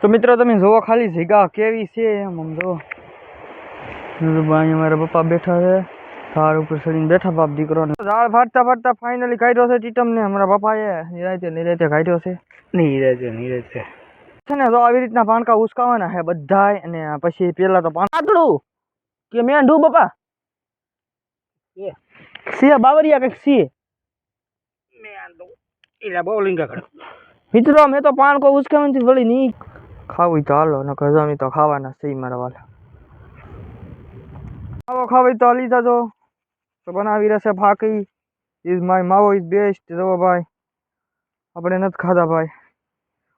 તો મિત્રો તમે જુઓ ખાલી જીગા કેવી છે એમ આમ જુઓ અહીંયા મારા પપ્પા બેઠા છે ધાર ઉપર ચડીને બેઠા બાપ દીકરો ઝાડ ફાટતા ફાટતા ફાઇનલી કાઢ્યો છે ટીટમ ને હમણાં પપ્પાએ નિરાયતે નિરાયતે કાઢ્યો છે નિરાયતે નિરાયતે છે ને તો આવી રીતના પાનકા ઉસકાવાના હે બધાય અને પછી પેલા તો પાન આટલું કે મેંઢું બપા સિંહ બાવરિયા કંઈક સિંહ મેંઢું એટલે બોલિંગ મિત્રો મેં તો પાનકો ઉસકાવવાથી વળી નહીં ખાવી તો હાલો નકર જમી તો ખાવાના સહી મારા વાલા ખાવો ખાવી તો લીધા તો તો બનાવી રહેશે ફાકી ઇઝ માય માવો ઇઝ બેસ્ટ જવો ભાઈ આપણે નથી ખાધા ભાઈ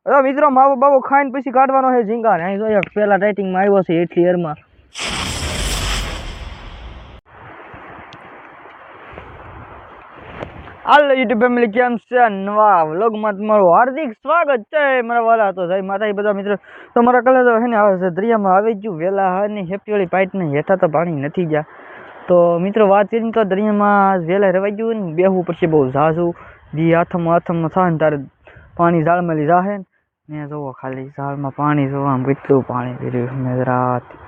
અરે મિત્રો માવો બાવો ખાઈને પછી કાઢવાનો છે ઝીંગા ને અહીં જોઈએ પહેલાં રાઇટિંગમાં આવ્યો છે એટલી એરમાં હાલ યુટ્યુબ ફેમિલી કેમ છે નવા વ્લોગમાં તમારું હાર્દિક સ્વાગત છે મારા વાલા તો ભાઈ માતા બધા મિત્રો તો મારા કલર તો હેને આવે છે દરિયામાં આવી ગયું વહેલા અને હેપીવાળી પાઇટને હેઠા તો પાણી નથી ગયા તો મિત્રો વાત કરીને તો દરિયામાં વહેલા રવાઈ ગયું ને બેહવું પડશે બહુ ઝાઝું જી હાથમાં હાથમાં થાય ને તારે પાણી ઝાડમાં લીધા હે ને જોવો ખાલી ઝાડમાં પાણી જોવા કેટલું પાણી પીર્યું મેં રાત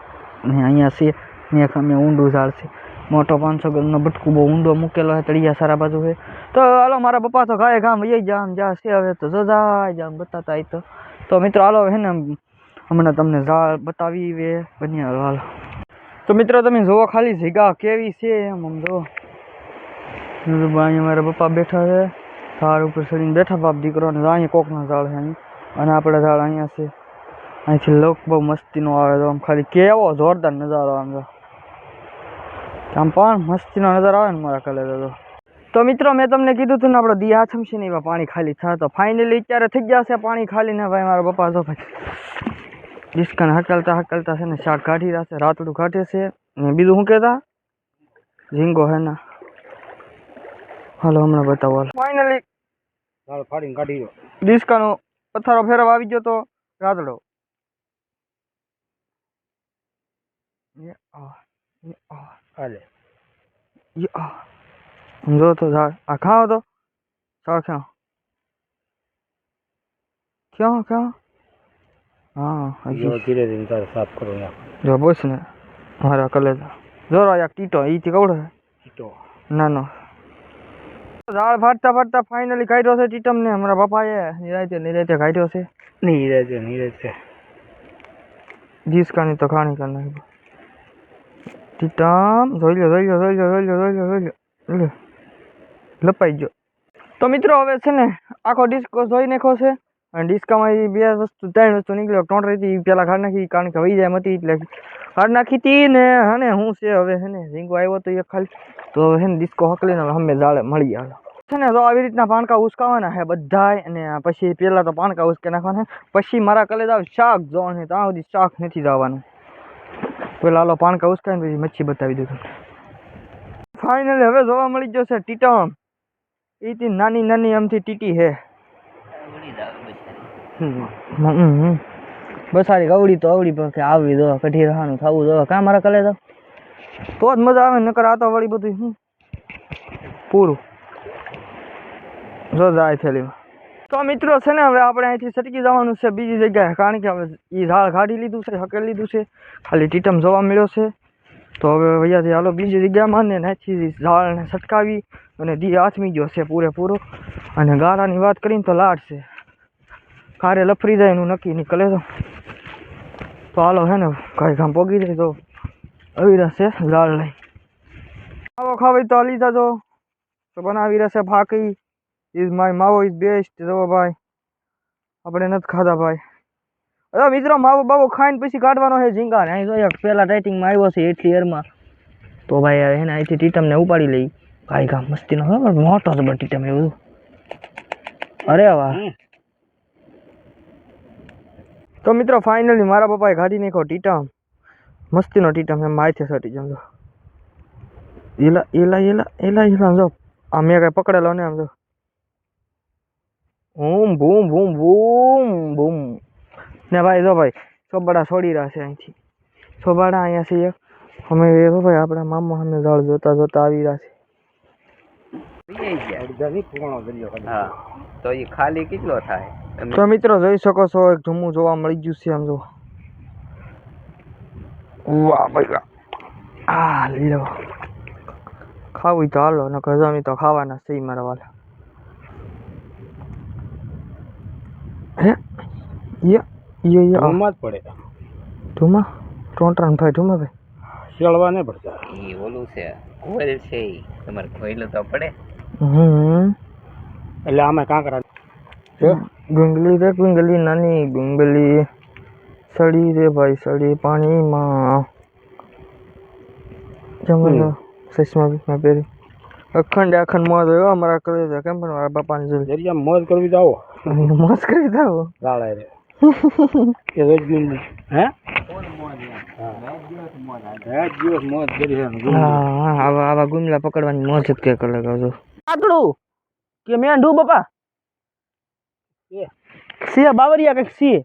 ને અહીંયા છે ને અમે ઊંડું ઝાડ છે મોટો 500 નો બટકુ બહુ ઊંડો મુકેલો છે તળિયા સારા બાજુ છે તો હાલો મારા પપ્પા તો ઘરે ગામ વઈ ગયા આમ જા છે હવે તો જ જાય આમ બતાતા આ તો તો મિત્રો હાલો હે ને અમને તમને જાળ બતાવી વે બન્યા હાલો તો મિત્રો તમે જોઓ ખાલી જગ્યા કેવી છે આમ જો જો બાજુ મારા પપ્પા બેઠા છે થાર ઉપર સરીન બેઠા બાપડી કરો ને ત્યાં કોક ના જાળ છે અહીં અને આપણે જાળ અહીંયા છે અહીંથી લોક બહુ મસ્તીનો આવે આમ ખાલી કેવો જોરદાર નજારો આમ ચંપાણ મસ્તીનો નજર આવે ને મારા કલર તો તો મિત્રો મેં તમને કીધું હતું ને આપણે દિયા છમશે નહીં પાણી ખાલી થાય તો ફાઇનલી અત્યારે થઈ ગયા છે પાણી ખાલી ને ભાઈ મારા પપ્પા તો ભાઈ ડિસ્કન હકલતા હકલતા છે ને શાક કાઢી રહ્યા છે રાતડું કાઢે છે ને બીજું શું કહેતા ઝીંગો હે ના હાલો હમણાં બતાવો ફાઇનલી દાળ ફાડીને કાઢી દો ડિસ્કાનો પથારો ફેરવા આવી ગયો તો રાતડો Yeah, oh, yeah, oh. અલે જો તો ઝાડ આ ખાઓ તો ઝાડ ખાઓ ક્યાં ક્યાં हाँ जो धीरे धीरे कर साफ करो यहाँ जो बस ने हमारा कलेजा जोर आया टीटो ई थी कौड़ है टीटो ना ना झाड़ फाटता फाटता फाइनली खाई रो से टीटम ने हमारा पापा ये निराते निराते खाई रो से निराते निराते जिसका नहीं तो खानी करना है ટોમ જોઈ લો જોઈ લો જોઈ લો જોઈ લો જોઈ લો જોઈ લો લપાઈ ગયો તો મિત્રો હવે છે ને આખો ડિસ્કો જોઈને કો છે અને ડિસ્કા માં આ બે વસ્તુ તણ વસ્તુ નીકળ્યો ટોંડીતી પેલા ખાડ નાખી કારણ કે વહી જાય મતી એટલે ખાડ નાખીતી ને હાને હું છે હવે હે ને રીંગો આવ્યો તો એ ખાલી તો હવે હે ને ડિસ્કો હકલીને અમે જાડે મળી હાલો છે ને જો આવી રીતના પાણકા ઉસકાવાના છે બધાય અને પછી પેલા તો પાણકા ઉસકે નાખવાના છે પછી મારા કલેજ આવ શાક જોને તો આ બધી શાક નથી જાવવાનું પેલા હાલો પાણ કા ઉસ્કા ને પછી મચ્છી બતાવી દઉં ફાઇનલી હવે જોવા મળી ગયો છે ટિટમ ઈ તી નાની નાની આમ થી ટિટી હે હમ હમ બસ આરી ગવડી તો આવડી પર કે આવી જો કઢી રહેવાનું થાઉ જો કા મારા કલે જા તો મજા આવે નકર આતો વળી બધી પૂરો જો જાય થેલી તો મિત્રો છે ને હવે આપણે અહીંથી સટકી જવાનું છે બીજી જગ્યાએ કારણ કે હવે એ ઝાડ કાઢી લીધું છે હકેલી લીધું છે ખાલી ટીટમ જોવા મળ્યો છે તો હવે અહીંયાથી હાલો બીજી જગ્યામાં ને નાખી ઝાડને છટકાવી અને દી આથમી ગયો છે પૂરેપૂરો અને ગારાની વાત કરીને તો લાડ છે કારે લફરી જાય એનું નક્કી નીકળે તો તો હાલો હે ને કાંઈ કામ પોગી જાય તો આવી રહેશે ઝાડ લઈ ખાવો ખાવી તો હલી જજો તો બનાવી રહેશે ફાંકી ઇઝ માય માવો ઇઝ બેસ્ટ જો ભાઈ આપણે નથી ખાધા ભાઈ અરે મિત્રો માવો બાવો ખાઈને પછી કાઢવાનો છે ઝીંગા ને અહીં જો પહેલાં રાઇટિંગમાં આવ્યો છે એટલી એરમાં તો ભાઈ એને અહીંથી ટીટમને ઉપાડી લઈ કાંઈ કામ મસ્તીનો હો પણ મોટો છે બટ ટીટમ એવું અરે વાહ તો મિત્રો ફાઇનલી મારા પપ્પાએ કાઢી નાખ્યો ટીટમ મસ્તીનો ટીટમ એમ માથે સટી જમજો એલા એલા એલા એલા એલા જો આ મેં કાંઈ પકડેલો ને આમ જો બૂમ ભૂમ ભૂમ ભૂમ ભૂમ ને ભાઈ જો ભાઈ સોબાડા છોડી રહ્યા છે અહીંથી સોબાડા અહીંયા છે એક અમે જો ભાઈ આપણા મામા અમે જળ જોતા જોતા આવી રહ્યા છે ખાલી કેટલો થાય તો મિત્રો જોઈ શકો છો એક જમવું જોવા મળી ગયું છે આમ જો વાહ ભાઈ આ લો ખાવી તો હાલો ને ગજામી તો ખાવાના છે મારા વાળા હે ય ય ય ધૂમાં જ પડે ધૂમા ત્રણ ત્રણ ભાઈ ધૂમા ભાઈ શેળવા ને પડતા એ ઓલું છે કોયલ છે એ તમારે કોયલ તો પડે હમ એટલે આમાં કાંકરા ગુંગલી રે ગુંગલી નાની ગુંગલી સડી રે ભાઈ સડી પાણીમાં જમવાનું સસમા બીસમાં પહેરી અખંડ અખંડ મોજ હોય અમારા કરે છે કેમ પણ મારા બાપાની જોડે દરિયા મોજ કરવી તો આવો મોજ કરવી તો આવો લાળા રે એ રોજ ની હે આવા ગુમલા પકડવાની મોજ જ કે કલાક આવજો આટલું કે મેંઢું બાપા સિંહ બાવરિયા કઈક સિંહ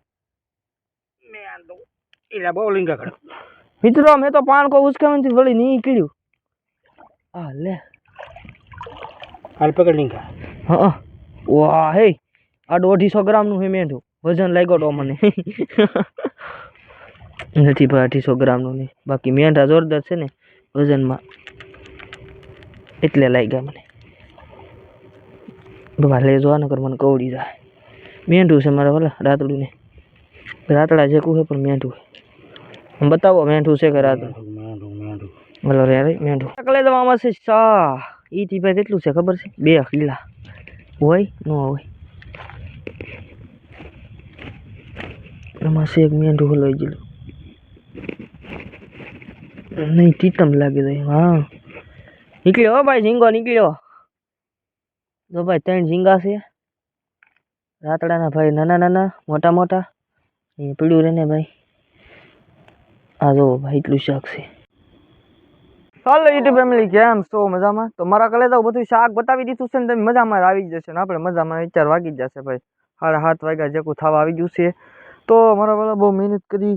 મેંઢું એટલે બહુ લિંગા મિત્રો મેં તો પાણ કો ઉચકાવવાથી વળી નીકળ્યું હા લે હાલપકડ પકડ હા વાહ હે આ દોઢીસો ગ્રામનું હે મેંઢું વજન લાગ્યો તો મને નથી ભાઈ અઢીસો ગ્રામનું નહીં બાકી મેંઢા જોરદાર છે ને વજનમાં એટલે લાગ્યા મને બાબા લે જોવા નકર મને કવડી જાય મેંઢું છે મારા ભલા રાતડું ને રાતડા જેકું છે પણ મેંઢું છે બતાવો મેંઢું છે કે રાતડું ભલો રે મેંઢું કલે જવામાં છે શાહ એ ટીપા કેટલું છે ખબર છે બે કિલ્લા હોય ન હોય એમાં શેક મેંઢું હલાઈ ગયેલું નહીં ટીટમ લાગી દઈ હા નીકળ્યો હો ભાઈ ઝીંગો નીકળ્યો જો ભાઈ ત્રણ ઝીંગા છે રાતડાના ભાઈ નાના નાના મોટા મોટા એ પીળું રહે ને ભાઈ આ જો ભાઈ એટલું શાક છે હાલો યુટ્યુબ ફેમિલી કેમ છો મજામાં તો મારા કલે તો બધું શાક બતાવી દીધું છે ને તમે મજામાં આવી જશે ને આપણે મજામાં વિચાર વાગી જશે ભાઈ સાડા હાથ વાગ્યા જેકું થવા આવી ગયું છે તો મારા પેલા બહુ મહેનત કરી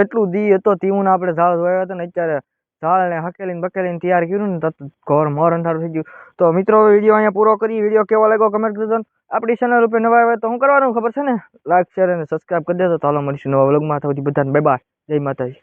કેટલું દી હતો તીવું આપણે ઝાડ જોયા હતા ને અત્યારે ઝાડ ઝાડને હકેલીને બકેલીને તૈયાર કર્યું ને તો ઘર મોર અંધાર થઈ ગયું તો મિત્રો વિડીયો અહીંયા પૂરો કરી વિડીયો કેવો લાગ્યો કમેન્ટ કરજો આપણી ચેનલ રૂપે નવા આવે તો હું કરવાનું ખબર છે ને લાઈક શેર અને સબસ્ક્રાઈબ કરી દેજો તો હાલો મળીશું નવા વ્લોગમાં થવાથી બધાને બાય બાય જય માતાજી